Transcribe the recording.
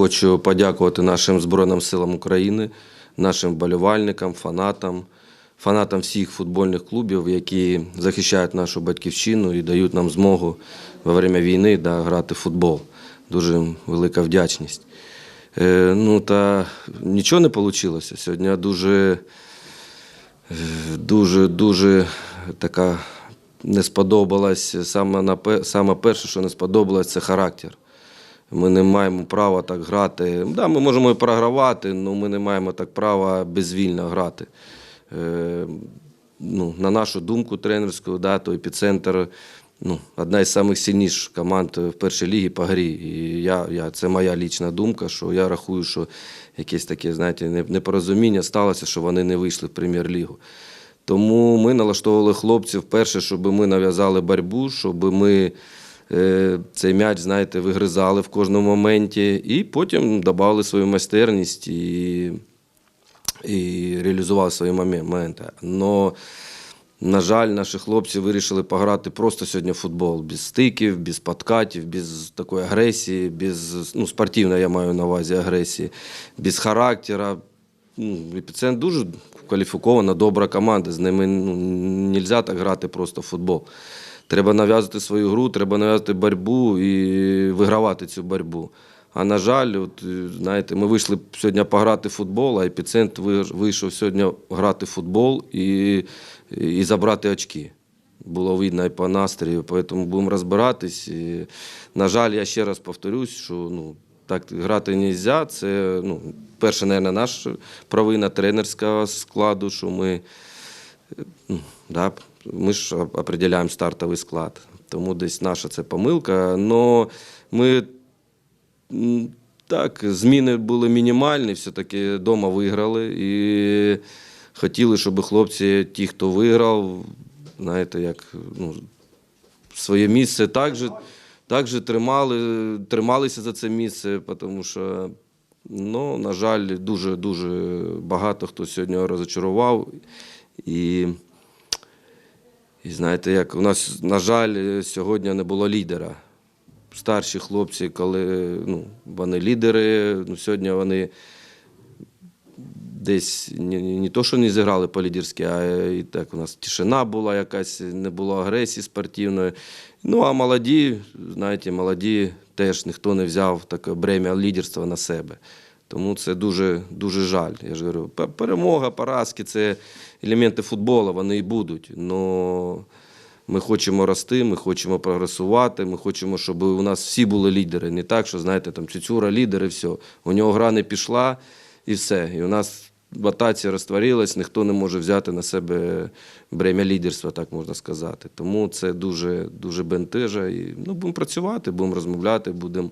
Хочу подякувати нашим Збройним силам України, нашим вболівальникам, фанатам, фанатам всіх футбольних клубів, які захищають нашу батьківщину і дають нам змогу во время війни да, грати в футбол. Дуже велика вдячність. Е, ну та нічого не вийшло. Сьогодні дуже, е, дуже, дуже така не сподобалась. Саме, напе- саме перше, що не сподобалось, це характер. Ми не маємо права так грати. Да, ми можемо і програвати, але ми не маємо так права безвільно грати. Е, ну, на нашу думку тренерську, да, то епіцентр ну, одна із найсильніших команд в першій лігі по грі. І я, я, це моя лічна думка, що я рахую, що якесь таке, знаєте, непорозуміння сталося, що вони не вийшли в прем'єр-лігу. Тому ми налаштовували хлопців перше, щоб ми нав'язали боротьбу, щоб ми цей м'яч, знаєте, вигризали в кожному моменті, і потім додали свою майстерність і, і реалізували свої моменти. Но, на жаль, наші хлопці вирішили пограти просто сьогодні в футбол, без стиків, без подкатів, без такої агресії, без ну, спортивної я маю на увазі агресії, без характера. Ну, дуже кваліфікована, добра команда. З ними ну, не можна так грати просто в футбол. Треба нав'язати свою гру, треба нав'язати боротьбу і вигравати цю боротьбу. А на жаль, от, е, знаєте, ми вийшли сьогодні пограти в футбол, а епіцентр вийшов сьогодні грати в футбол і, і забрати очки. Було видно і по настрою, тому будемо розбиратись. І, на жаль, я ще раз повторюсь, що ну, так грати не можна. Це ну, перше, мабуть, наша провина тренерського складу, що ми, да, ми ж определяємо стартовий склад. Тому десь наша це помилка. Но ми так, зміни були мінімальні, все-таки вдома виграли. І хотіли, щоб хлопці, ті, хто виграв, знаєте, як ну, своє місце також, також тримали, трималися за це місце, тому що, ну, на жаль, дуже дуже багато хто сьогодні розочарував. І, і знаєте, як у нас, на жаль, сьогодні не було лідера. Старші хлопці, коли ну, вони лідери, ну, сьогодні вони десь не, не то, що не зіграли по-лідерськи, а і так у нас тишина була якась, не було агресії спортивної. Ну, а молоді, знаєте, молоді теж ніхто не взяв таке бремя лідерства на себе. Тому це дуже, дуже жаль. Я ж говорю, перемога, поразки це елементи футболу, вони і будуть. Но ми хочемо рости, ми хочемо прогресувати, ми хочемо, щоб у нас всі були лідери. Не так, що, знаєте, там Цюцюра лідер і все. У нього гра не пішла і все. І у нас батація розтворилась, ніхто не може взяти на себе бремя лідерства, так можна сказати. Тому це дуже, дуже бентежа. І ну, будемо працювати, будемо розмовляти, будемо